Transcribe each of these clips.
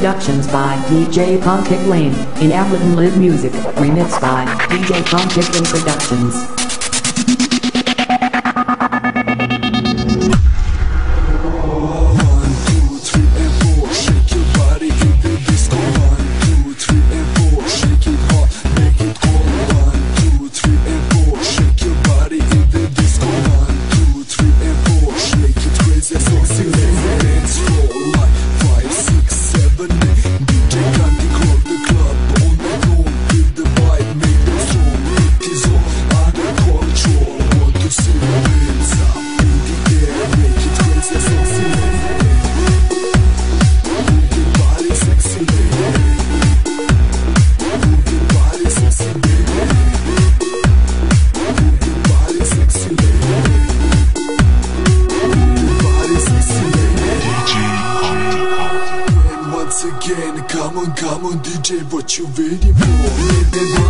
Productions by DJ Punkit Lane in Ableton Live Music, remixed by DJ Punkit Lane Productions. Come on, on, DJ, what you waiting for?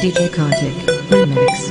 DJ Kartik Remix.